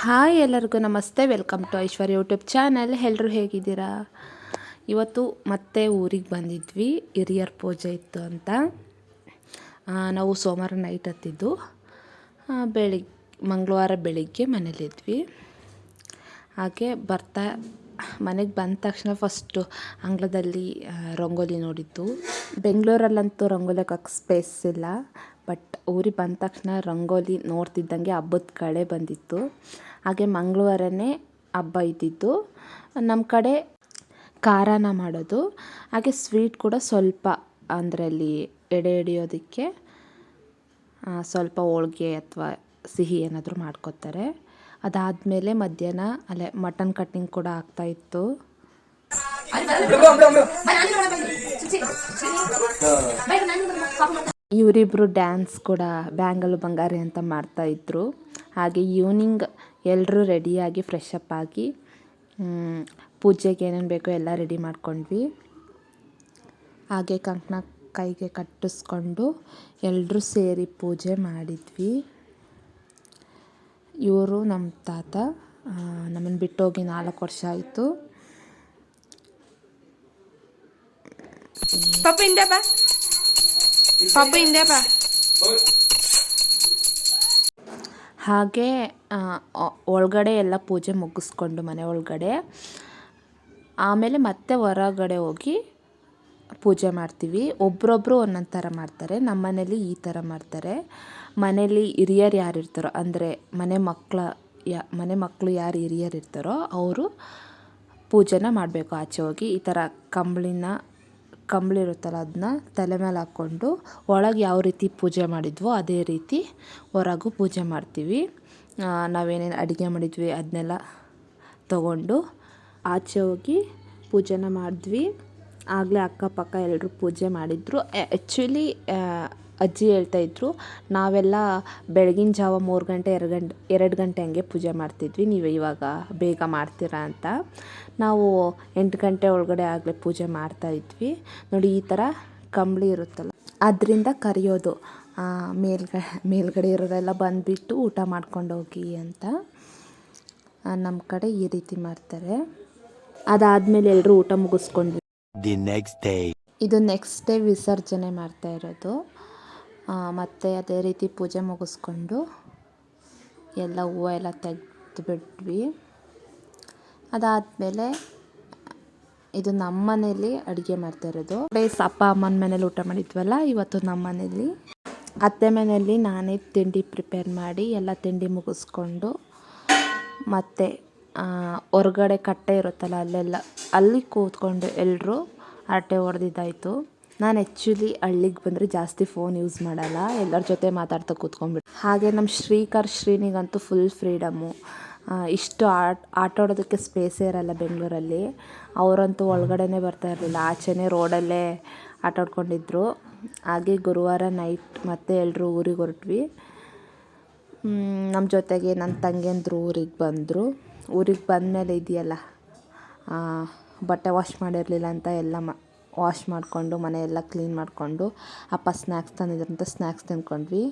Hi ಎಲ್ಲರಿಗೂ ನಮಸ್ತೆ, welcome to Aishwarya YouTube channel. ಎಲ್ಲರೂ ಹೇಗಿದ್ದೀರಾ? ಇವತ್ತು ಮತ್ತೆ ಊರಿಗೆ ಬಂದಿದ್ವಿ, ಹಿರಿಯರ್ ಪೂಜೆ ಇತ್ತು ಅಂತ. ನಾವು ಸೋಮವಾರ ನೈಟ್ ಹತ್ತಿದ್ದು. ಬೆಳಿಗ್ಗೆ ಮಂಗಳವಾರ ಬೆಳಿಗ್ಗೆ ಮನೇಲಿದ್ವಿ. ಹಾಗೆ ಬರ್ತಾ, ಮನೆಗೆ ಬಂದ ತಕ್ಷಣ ಫಸ್ಟು ಅಂಗಳದಲ್ಲಿ ರಂಗೋಲಿ ನೋಡಿದ್ದು. ಬೆಂಗಳೂರಲ್ಲಂತೂ ರಂಗೋಲಿ ಹಾಕೋಕ್ಕೆ ಸ್ಪೇಸ್ ಇಲ್ಲ. ಬಟ್ ಊರಿಗೆ ಬಂದ ತಕ್ಷಣ ರಂಗೋಲಿ ನೋಡ್ತಿದ್ದಂಗೆ ಹಬ್ಬದ ಕಳೆ ಬಂದಿತ್ತು. ಹಾಗೆ ಮಂಗಳವಾರನೇ ಹಬ್ಬ ಇದ್ದಿದ್ದು. ನಮ್ಮ ಕಡೆ ಖಾರನ ಮಾಡೋದು. ಹಾಗೆ ಸ್ವೀಟ್ ಕೂಡ ಸ್ವಲ್ಪ ಅದರಲ್ಲಿ ಎಡೆ ಹಿಡಿಯೋದಕ್ಕೆ ಸ್ವಲ್ಪ ಹೋಳಿಗೆ ಅಥವಾ ಸಿಹಿ ಏನಾದರೂ ಮಾಡ್ಕೋತಾರೆ. ಅದಾದಮೇಲೆ ಮಧ್ಯಾಹ್ನ ಅಲ್ಲೇ ಮಟನ್ ಕಟ್ಟಿಂಗ್ ಕೂಡ ಆಗ್ತಾಯಿತ್ತು ಇವರಿಬ್ಬರು ಡ್ಯಾನ್ಸ್ ಕೂಡ ಬ್ಯಾಂಗಲು ಬಂಗಾರಿ ಅಂತ ಮಾಡ್ತಾಯಿದ್ರು ಹಾಗೆ ಈವ್ನಿಂಗ್ ಎಲ್ಲರೂ ರೆಡಿಯಾಗಿ ಫ್ರೆಶ್ ಅಪ್ ಆಗಿ ಪೂಜೆಗೆ ಏನೇನು ಬೇಕೋ ಎಲ್ಲ ರೆಡಿ ಮಾಡ್ಕೊಂಡ್ವಿ. ಹಾಗೆ ಕಂಕಣ ಕೈಗೆ ಕಟ್ಟಿಸ್ಕೊಂಡು ಎಲ್ಲರೂ ಸೇರಿ ಪೂಜೆ ಮಾಡಿದ್ವಿ. ಇವರು ನಮ್ಮ ತಾತ ನಮ್ಮನ್ನು ಬಿಟ್ಟೋಗಿ ನಾಲ್ಕು ವರ್ಷ ಆಯಿತು. ಪಪ್ಪು ಹಿಂದೆ ಬಾ. ಹಾಗೆ ಒಳಗಡೆ ಎಲ್ಲ ಪೂಜೆ ಮುಗಿಸ್ಕೊಂಡು ಮನೆ ಒಳಗಡೆ. ಆಮೇಲೆ ಮತ್ತೆ ಹೊರಗಡೆ ಹೋಗಿ ಪೂಜೆ ಮಾಡ್ತೀವಿ. ಒಬ್ರೊಬ್ರು ಒಂದೊಂದು ಥರ ಮಾಡ್ತಾರೆ. ನಮ್ಮ ಮನೇಲಿ ಈ ಥರ ಮಾಡ್ತಾರೆ. ಮನೇಲಿ ಹಿರಿಯರು ಯಾರು ಇರ್ತಾರೋ, ಅಂದರೆ ಮನೆ ಮಕ್ಕಳ ಯಾ, ಮನೆ ಮಕ್ಕಳು ಯಾರು ಹಿರಿಯರು ಇರ್ತಾರೋ, ಅವರು ಪೂಜೆನ ಮಾಡಬೇಕು. ಆಚೆ ಹೋಗಿ ಈ ಥರ ಕಂಬಳಿನ ಕಂಬಳಿ ಇರುತ್ತಲ್ಲ ಅದನ್ನ ತಲೆ ಮೇಲೆ ಹಾಕ್ಕೊಂಡು ಒಳಗೆ ಯಾವ ರೀತಿ ಪೂಜೆ ಮಾಡಿದ್ವೋ ಅದೇ ರೀತಿ ಹೊರಗೂ ಪೂಜೆ ಮಾಡ್ತೀವಿ. ನಾವೇನೇನು ಅಡುಗೆ ಮಾಡಿದ್ವಿ ಅದನ್ನೆಲ್ಲ ತಗೊಂಡು ಆಚೆ ಹೋಗಿ ಪೂಜೆನ ಮಾಡಿದ್ವಿ. ಆಗಲೇ ಅಕ್ಕಪಕ್ಕ ಎಲ್ಲರೂ ಪೂಜೆ ಮಾಡಿದರು. ಆ್ಯಕ್ಚುಲಿ ಅಜ್ಜಿ ಹೇಳ್ತಾ ಇದ್ದರು ನಾವೆಲ್ಲ ಬೆಳಗಿನ ಜಾವ ಮೂರು ಗಂಟೆ ಎರಡು ಗಂಟೆ ಎರಡು ಗಂಟೆ ಹಂಗೆ ಪೂಜೆ ಮಾಡ್ತಿದ್ವಿ ನೀವು ಇವಾಗ ಬೇಗ ಮಾಡ್ತೀರಾ ಅಂತ. ನಾವು ಎಂಟು ಗಂಟೆ ಒಳಗಡೆ ಆಗಲೇ ಪೂಜೆ ಮಾಡ್ತಾ ಇದ್ವಿ. ನೋಡಿ ಈ ಥರ ಕಂಬಳಿ ಇರುತ್ತಲ್ಲ ಅದರಿಂದ ಕರೆಯೋದು. ಆ, ಮೇಲ್ಗ ಮೇಲ್ಗಡೆ ಇರೋರೆಲ್ಲ ಬಂದುಬಿಟ್ಟು ಊಟ ಮಾಡ್ಕೊಂಡು ಹೋಗಿ ಅಂತ ನಮ್ಮ ಕಡೆ ಈ ರೀತಿ ಮಾಡ್ತಾರೆ. ಅದಾದಮೇಲೆ ಎಲ್ಲರೂ ಊಟ ಮುಗಿಸ್ಕೊಂಡ್ವಿ. ದಿ ನೆಕ್ಸ್ಟ್ ಡೇ ಇದು ನೆಕ್ಸ್ಟ್ ಡೇ ವಿಸರ್ಜನೆ ಮಾಡ್ತಾ ಇರೋದು. ಮತ್ತೆ ಅದೇ ರೀತಿ ಪೂಜೆ ಮುಗಿಸ್ಕೊಂಡು ಎಲ್ಲ ಹೂವು ಎಲ್ಲ ತೆಗೆದು ಬಿಟ್ವಿ ಅದಾದಮೇಲೆ ಇದು ನಮ್ಮ ಮನೇಲಿ ಅಡುಗೆ ಮಾಡ್ತಾ ಇರೋದು. ಬೇಸ್ ಅಪ್ಪ ಅಮ್ಮನ ಮನೇಲಿ ಊಟ ಮಾಡಿದ್ವಲ್ಲ, ಇವತ್ತು ನಮ್ಮ ಮನೇಲಿ. ಅತ್ತೆ ಮನೆಯಲ್ಲಿ ನಾನೇ ತಿಂಡಿ ಪ್ರಿಪೇರ್ ಮಾಡಿ ಎಲ್ಲ ತಿಂಡಿ ಮುಗಿಸ್ಕೊಂಡು ಮತ್ತು ಹೊರಗಡೆ ಕಟ್ಟೆ ಇರುತ್ತಲ್ಲ ಅಲ್ಲೆಲ್ಲ, ಅಲ್ಲಿ ಕೂತ್ಕೊಂಡು ಎಲ್ಲರೂ ಹರಟೆ ಹೊಡೆದಿದ್ದಾಯಿತು. ನಾನು ಆ್ಯಕ್ಚುಲಿ ಹಳ್ಳಿಗೆ ಬಂದರೆ ಜಾಸ್ತಿ ಫೋನ್ ಯೂಸ್ ಮಾಡಲ್ಲ. ಎಲ್ಲರ ಜೊತೆ ಮಾತಾಡ್ತಾ ಕೂತ್ಕೊಂಡ್ಬಿಟ್ಟು ಹಾಗೆ ನಮ್ಮ ಶ್ರೀಕರ್ ಶ್ರೀನಿಗಂತೂ ಫುಲ್ ಫ್ರೀಡಮ್ಮು ಇಷ್ಟು ಆಟ ಆಟ ಆಡೋದಕ್ಕೆ ಸ್ಪೇಸೇ ಇರಲ್ಲ ಬೆಂಗಳೂರಲ್ಲಿ. ಅವರಂತೂ ಒಳಗಡೆನೇ ಬರ್ತಾ ಇರಲಿಲ್ಲ. ಆಚೆನೇ ರೋಡಲ್ಲೇ ಆಟಾಡ್ಕೊಂಡಿದ್ರು. ಹಾಗೆ ಗುರುವಾರ ನೈಟ್ ಮತ್ತೆ ಎಲ್ಲರೂ ಊರಿಗೆ ಹೊರಟ್ವಿ. ನಮ್ಮ ಜೊತೆಗೆ ನನ್ನ ತಂಗಿಯಂದರು ಊರಿಗೆ ಬಂದರು. ಊರಿಗೆ ಬಂದಮೇಲೆ ಇದೆಯಲ್ಲ ಆ, ಬಟ್ಟೆ ವಾಶ್ ಮಾಡಿರಲಿಲ್ಲ ಅಂತ ಎಲ್ಲ ವಾಶ್ ಮಾಡಿಕೊಂಡು ಮನೆಯೆಲ್ಲ ಕ್ಲೀನ್ ಮಾಡಿಕೊಂಡು ಅಪ್ಪ ಸ್ನ್ಯಾಕ್ಸ್ ತಂದಿದ್ರಂತ ಸ್ನ್ಯಾಕ್ಸ್ ತಿನ್ಕೊಂಡ್ವಿ